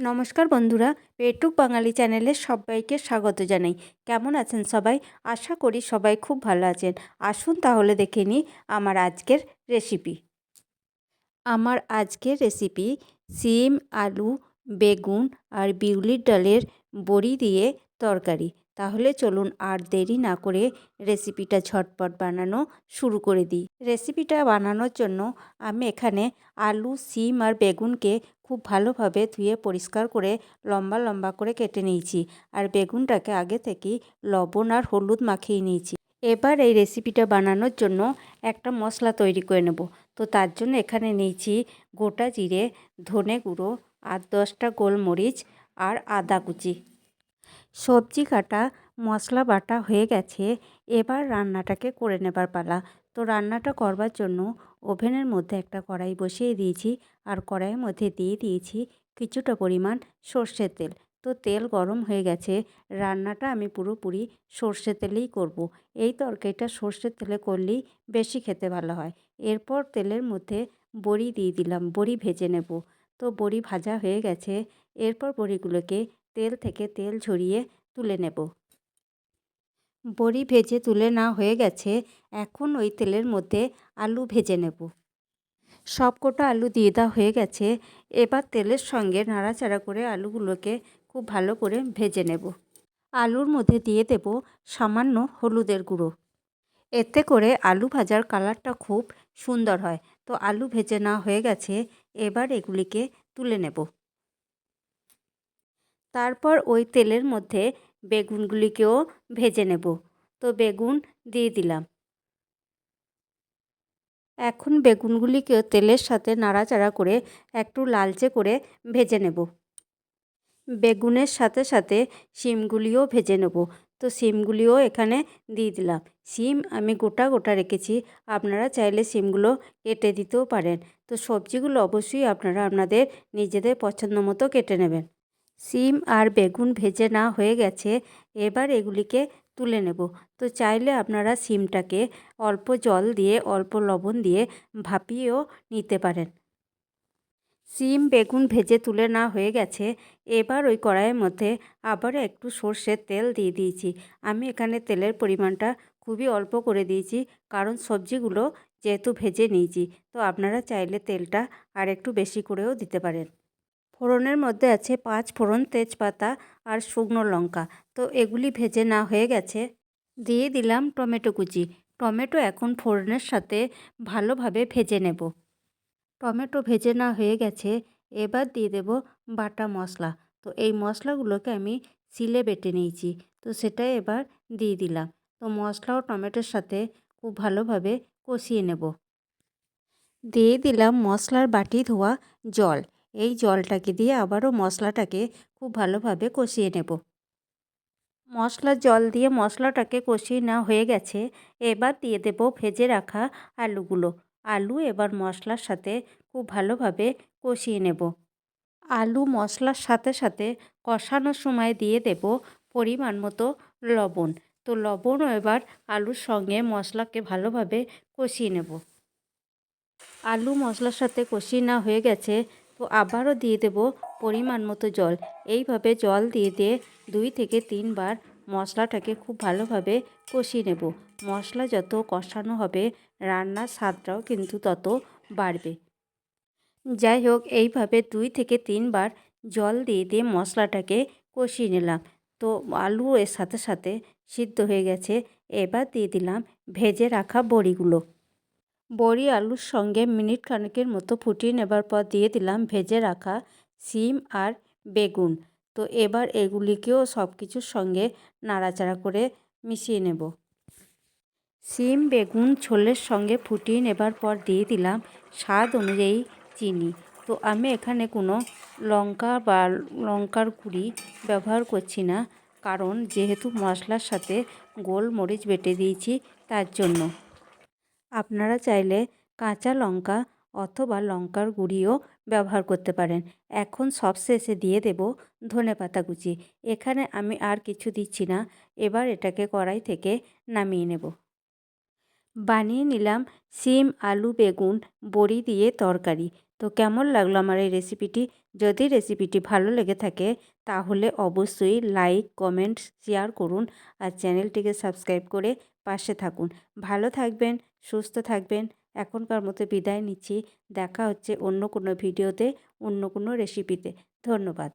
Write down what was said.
নমস্কার বন্ধুরা পেটুক বাঙালি চ্যানেলে সবাইকে স্বাগত জানাই। কেমন আছেন সবাই? আশা করি সবাই খুব ভালো আছেন। আসুন তাহলে দেখে নিই আমার আজকের রেসিপি। আমার আজকের রেসিপি সিম, আলু, বেগুন আর বিউলির ডালের বড়ি দিয়ে তরকারি। তাহলে চলুন আর দেরি না করে রেসিপিটা ঝটপট বানানো শুরু করে দিই। রেসিপিটা বানানোর জন্য আমি এখানে আলু, সিম আর বেগুনকে খুব ভালোভাবে ধুয়ে পরিষ্কার করে লম্বা লম্বা করে কেটে নিয়েছি আর বেগুনটাকে আগে থেকেই লবণ আর হলুদ মাখিয়ে নিয়েছি। এবার এই রেসিপিটা বানানোর জন্য একটা মশলা তৈরি করে নেব। তো তার জন্য এখানে নিয়েছি গোটা জিরে, ধনে গুঁড়ো, আর দশটা গোলমরিচ আর আদা কুচি। সবজি কাটা, মশলা বাটা হয়ে গেছে, এবার রান্নাটাকে করে নেবার পালা। তো রান্নাটা করবার জন্য ওভেনের মধ্যে একটা কড়াই বসিয়ে দিয়েছি আর কড়াইয়ের মধ্যে দিয়ে দিয়েছি কিছুটা পরিমাণ সর্ষের তেল। তো তেল গরম হয়ে গেছে, রান্নাটা আমি পুরোপুরি সর্ষে তেলেই করব। এই তরকারিটা সর্ষের তেলে করলেই বেশি খেতে ভালো হয়। এরপর তেলের মধ্যে বড়ি দিয়ে দিলাম, বড়ি ভেজে নেব। তো বড়ি ভাজা হয়ে গেছে, এরপর বড়িগুলোকে তেল থেকে তেল ঝরিয়ে তুলে নেব। বড়ি ভেজে তুলে না হয়ে গেছে, এখন ওই তেলের মধ্যে আলু ভেজে নেব। সব কটা আলু দিয়ে দেওয়া হয়ে গেছে, এবার তেলের সঙ্গে নাড়াচাড়া করে আলুগুলোকে খুব ভালো করে ভেজে নেব। আলুর মধ্যে দিয়ে দেব সামান্য হলুদের গুঁড়ো। এতে করে আলু ভাজার কালারটা খুব সুন্দর হয়। তো আলু ভেজে না হয়ে গেছে, এবার এগুলিকে তুলে নেব। তারপর ওই তেলের মধ্যে বেগুনগুলিকেও ভেজে নেব। তো বেগুন দিয়ে দিলাম। এখন বেগুনগুলিকেও তেলের সাথে নাড়াচাড়া করে একটু লালচে করে ভেজে নেব। বেগুনের সাথে সাথে শিমগুলিও ভেজে নেব। তো শিমগুলিও এখানে দিয়ে দিলাম। শিম আমি গোটা গোটা রেখেছি। আপনারা চাইলে শিমগুলো কেটে দিতেও পারেন। তো সবজিগুলো অবশ্যই আপনারা আপনাদের নিজেদের পছন্দ মতো কেটে নেবেন। সিম আর বেগুন ভেজে না হয়ে গেছে, এবার এগুলিকে তুলে নেব। তো চাইলে আপনারা সিমটাকে অল্প জল দিয়ে, অল্প লবণ দিয়ে ভাপিয়েও নিতে পারেন। সিম, বেগুন ভেজে তুলে না হয়ে গেছে, এবার ওই কড়াইয়ের মধ্যে আবার একটু সর্ষের তেল দিয়ে দিয়েছি। আমি এখানে তেলের পরিমাণটা খুবই অল্প করে দিয়েছি, কারণ সবজিগুলো যেহেতু ভেজে নিয়েছি, তো আপনারা চাইলে তেলটা আর একটু বেশি করেও দিতে পারেন। ফোড়নের মধ্যে আছে পাঁচ ফোড়ন তেজপাতা আর শুকনো লঙ্কা। তো এগুলি ভেজে না হয়ে গেছে। দিয়ে দিলাম টমেটো কুচি। টমেটো এখন ফোড়নের সাথে ভালোভাবে ভেজে নেব। টমেটো ভেজে না হয়ে গেছে। এবার দিয়ে দেব বাটা মশলা। তো এই মশলাগুলোকে আমি সিলে বেটে নিয়েছি। তো সেটা এবার দিয়ে দিলাম। তো মশলা ও টমেটোর সাথে খুব ভালোভাবে কষিয়ে নেব। দিয়ে দিলাম মশলার বাটি ধোয়া জল। এই জলটাকে দিয়ে আবারও মশলাটাকে খুব ভালোভাবে কষিয়ে নেব। মশলার জল দিয়ে মশলাটাকে কষিয়ে নেওয়া হয়ে গেছে। এবার দিয়ে দেব ভেজে রাখা আলুগুলো। আলু এবার মশলার সাথে খুব ভালোভাবে কষিয়ে নেব। আলু মশলার সাথে সাথে কষানোর সময় দিয়ে দেব পরিমাণ মতো লবণ। তো লবণও এবার আলুর সঙ্গে মশলাকে ভালোভাবে কষিয়ে নেব। আলু মশলার সাথে কষিয়ে না হয়ে গেছে। আবারও দিয়ে দেব পরিমাণ মতো জল। এইভাবে জল দিয়ে দিয়ে দুই থেকে তিনবার মশলাটাকে খুব ভালোভাবে কষিয়ে নেব। মশলা যত কষানো হবে, রান্নার স্বাদটাও কিন্তু তত বাড়বে। যাই হোক, এইভাবে দুই থেকে তিনবার জল দিয়ে দিয়ে মশলাটাকে কষিয়ে নিলাম। তো আলু এর সাথে সাথে সিদ্ধ হয়ে গেছে। এবার দিয়ে দিলাম ভেজে রাখা বড়িগুলো। বড়ি আলুর সঙ্গে মিনিট খানেকের মতো ফুটিয়ে নেবার পর দিয়ে দিলাম ভেজে রাখা সিম আর বেগুন। তো এবার এগুলিকেও সব কিছুর সঙ্গে নাড়াচাড়া করে মিশিয়ে নেব। সিম, বেগুন, ছোলের সঙ্গে ফুটিয়ে নেবার পর দিয়ে দিলাম স্বাদ অনুযায়ী চিনি। তো আমি এখানে কোনো লঙ্কা বা লঙ্কার গুঁড়ি ব্যবহার করছি না, কারণ যেহেতু মশলার সাথে গোলমরিচ বেটে দিয়েছি তার জন্য। আপনারা চাইলে কাঁচা লঙ্কা অথবা লঙ্কার গুঁড়িও ব্যবহার করতে পারেন। এখন সবশেষে দিয়ে দেব ধনে পাতা কুচি। এখানে আমি আর কিছু দিচ্ছি না। এবার এটাকে কড়াই থেকে নামিয়ে নেব। বানিয়ে নিলাম সিম আলু, বেগুন, বড়ি দিয়ে তরকারি। তো কেমন লাগল আমার এই রেসিপিটি? যদি রেসিপিটি ভালো লেগে থাকে তাহলে অবশ্যই লাইক, কমেন্ট, শেয়ার করুন আর চ্যানেলটিকে সাবস্ক্রাইব করে পাশে থাকুন। ভালো থাকবেন, সুস্থ থাকবেন। এখনকার মতো বিদায় নিচ্ছি। দেখা হচ্ছে অন্য কোনো ভিডিওতে, অন্য কোনো রেসিপিতে ধন্যবাদ।